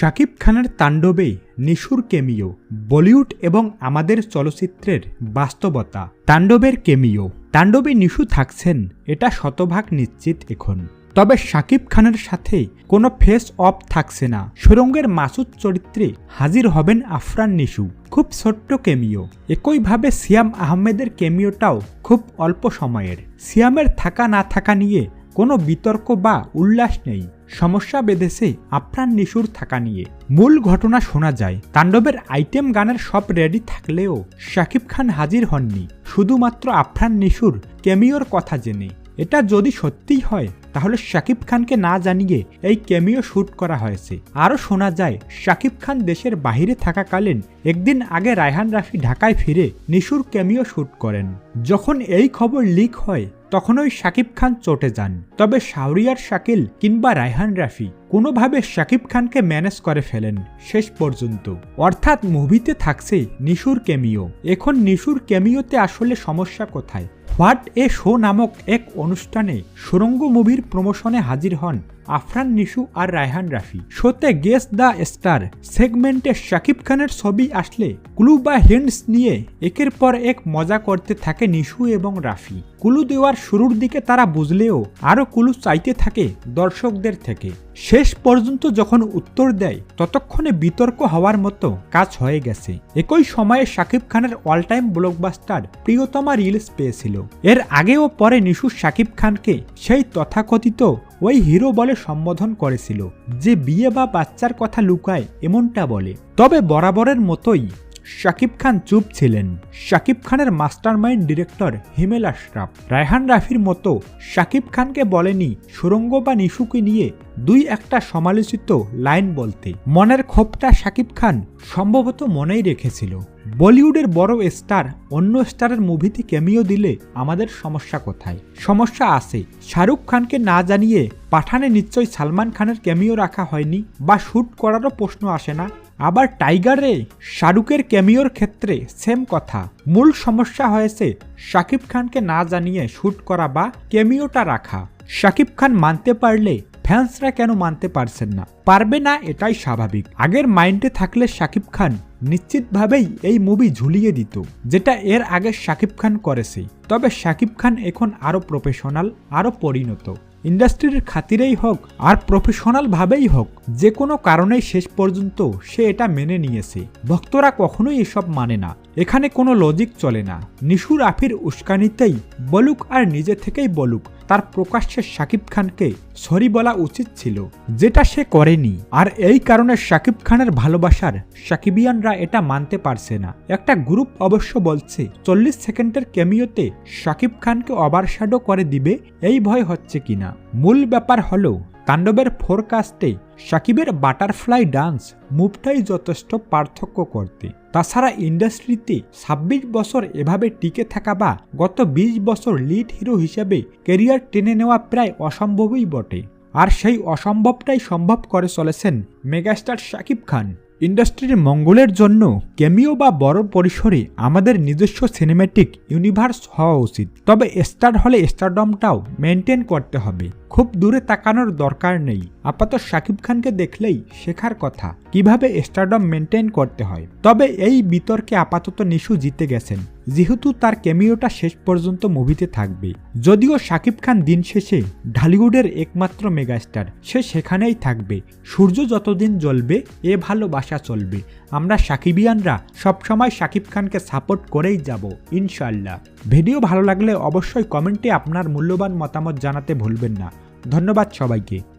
শাকিব খানের তাণ্ডবে নিশুর কেমিও, বলিউড এবং আমাদের চলচ্চিত্রের বাস্তবতা। তাণ্ডবের কেমিও। তাণ্ডবে নিশু থাকছেন, এটা শতভাগ নিশ্চিত এখন। তবে শাকিব খানের সাথে কোনো ফেস অফ থাকছে না। সুরঙ্গের মাসুদ চরিত্রে হাজির হবেন আফরান নিশু। খুব ছোট্ট কেমিও। একইভাবে সিয়াম আহমেদের কেমিওটাও খুব অল্প সময়ের। সিয়ামের থাকা না থাকা নিয়ে কোনো বিতর্ক বা উল্লাস নেই। সমস্যা বেঁধেছে আফরান নিশুর থাকা নিয়ে। মূল ঘটনা শোনা যায়, তাণ্ডবের আইটেম গানের সব রেডি থাকলেও শাকিব খান হাজির হননি, শুধুমাত্র আফরান নিশুর কেমিওর কথা জেনে। এটা যদি সত্যিই হয় তাহলে শাকিব খানকে না জানিয়ে এই কেমিও শ্যুট করা হয়েছে। আরও শোনা যায়, শাকিব খান দেশের বাহিরে থাকাকালীন একদিন আগে রায়হান রাফি ঢাকায় ফিরে নিশুর কেমিও শ্যুট করেন। যখন এই খবর লিক হয়, তখনই শাকিব খান চটে যান। তবে শাহরিয়ার শাকিল কিংবা রায়হান রাফি কোনোভাবে শাকিব খানকে ম্যানেজ করে ফেলেন শেষ পর্যন্ত। অর্থাৎ মুভিতে থাকছে নিশুর কেমিও এখন নিশুর কেমিওতে আসলে সমস্যা কোথায়? হোয়াট এ শো নামক এক অনুষ্ঠানে সুরঙ্গ মুভির প্রমোশনে হাজির হন আফরান নিশু আর রায়হান রাফি। শোতে গেস দ্য স্টার সেগমেন্টে শাকিব খানের ছবি আসলে ক্লু বা হিন্টস নিয়ে একের পর এক মজা করতে থাকে নিশু এবং রাফি। কুলু দেওয়ার শুরুর দিকে তারা বুঝলেও আরও কুলু চাইতে থাকে দর্শকদের থেকে। শেষ পর্যন্ত যখন উত্তর দেয়, ততক্ষণে বিতর্ক হওয়ার মতো কাজ হয়ে গেছে। একই সময়ে শাকিব খানের all time blockbuster Priyotoma release পেয়েছিল। এর আগে ও পরে নিশু শাকিব খানকে সেই তথাকথিত ওই হিরো বলে সম্বোধন করেছিল, যে বিয়ে বা বাচ্চার কথা লুকায় এমনটা বলে। তবে বরাবরের মতোই শাকিব খান চুপ ছিলেন। শাকিব খানের মাস্টারমাইন্ড ডিরেক্টর হিমেল আশরাফ। রায়হান রাফির মতো শাকিব খানকে বলেনি সুরঙ্গ বা নিশুকে নিয়ে দুই একটা সমালোচিত লাইন বলতে। মনের ক্ষোভটা শাকিব খান সম্ভবত মনেই রেখেছিল। বলিউডের বড় স্টার, অন্য স্টারের মুভিতে ক্যামিও দিলে আমাদের সমস্যা কোথায়? সমস্যা আছে। শাহরুখ খানকে না জানিয়ে পাঠানে নিশ্চয়ই সালমান খানের ক্যামিও রাখা হয়নি বা শ্যুট করারও প্রশ্ন আসে না। আবার টাইগারে শাহরুখের ক্যামিওর ক্ষেত্রে সেম কথা। মূল সমস্যা হয়েছে শাকিব খানকে না জানিয়ে শ্যুট করা বা ক্যামিওটা রাখা। শাকিব খান মানতে পারলে ফ্যান্সরা কেন মানতে পারছেন না? পারবে না এটাই স্বাভাবিক। আগের মাইন্ডে থাকলে শাকিব খান নিশ্চিতভাবেই এই মুভি ঝুলিয়ে দিত, যেটা এর আগে শাকিব খান করেছে। তবে শাকিব খান এখন আরও প্রফেশনাল আরও পরিণত। ইন্ডাস্ট্রির খাতিরেই হোক, আর প্রফেশনালভাবেই হোক, যে কোনো কারণেই শেষ পর্যন্ত সে এটা মেনে নিয়েছে। ভক্তরা কখনোই এসব মানে না। এখানে কোনো লজিক চলে না। নিশুর আফির উস্কানিতেই বলুক আর নিজে থেকেই বলুক, তার প্রকাশ্যে শাকিব খানকে সরি বলা উচিত ছিল, যেটা সে করেনি। আর এই কারণে শাকিব খানের ভালোবাসার সাকিবিয়ানরা এটা মানতে পারছে না। একটা গ্রুপ অবশ্য বলছে, চল্লিশ সেকেন্ডের ক্যামিওতে শাকিব খানকে ওভারশ্যাডো করে দিবে, এই ভয় হচ্ছে কিনা। মূল ব্যাপার হলো তাণ্ডবের ফোরকাস্টে সাকিবের বাটারফ্লাই ডান্স মুভটাই যথেষ্ট পার্থক্য করতে। তাছাড়া ইন্ডাস্ট্রিতে ছাব্বিশ বছর এভাবে টিকে থাকা বা গত ২০ বছর লিড হিরো হিসেবে কেরিয়ার টেনে নেওয়া প্রায় অসম্ভবই বটে। আর সেই অসম্ভবটাই সম্ভব করে চলেছেন মেগাস্টার শাকিব খান। ইন্ডাস্ট্রির মঙ্গলের জন্য ক্যামিও বা বড় পরিসরে আমাদের নিজস্ব সিনেম্যাটিক ইউনিভার্স হওয়া উচিত। তবে স্টার হলে স্টারডমটাও মেনটেন করতে হবে। খুব দূরে তাকানোর দরকার নেই। আপাতত শাকিব খানকে দেখলেই শেখার কথা, কীভাবে স্টারডম মেনটেন করতে হয়। তবে এই বিতর্কে আপাতত নিশু জিতে গেছেন। যেহেতু তার ক্যামিওটা শেষ পর্যন্ত মুভিতে থাকবে। যদিও শাকিব খান দিন শেষে ঢালিউডের একমাত্র মেগাস্টার সে সেখানেই থাকবে। সূর্য যতদিন জ্বলবে, এ ভালোবাসা চলবে। আমরা সাকিবিয়ানরা সবসময় শাকিব খানকে সাপোর্ট করেই যাব ইনশাল্লাহ ভিডিও ভালো লাগলে অবশ্যই কমেন্টে আপনার মূল্যবান মতামত জানাতে ভুলবেন না। ধন্যবাদ সবাইকে।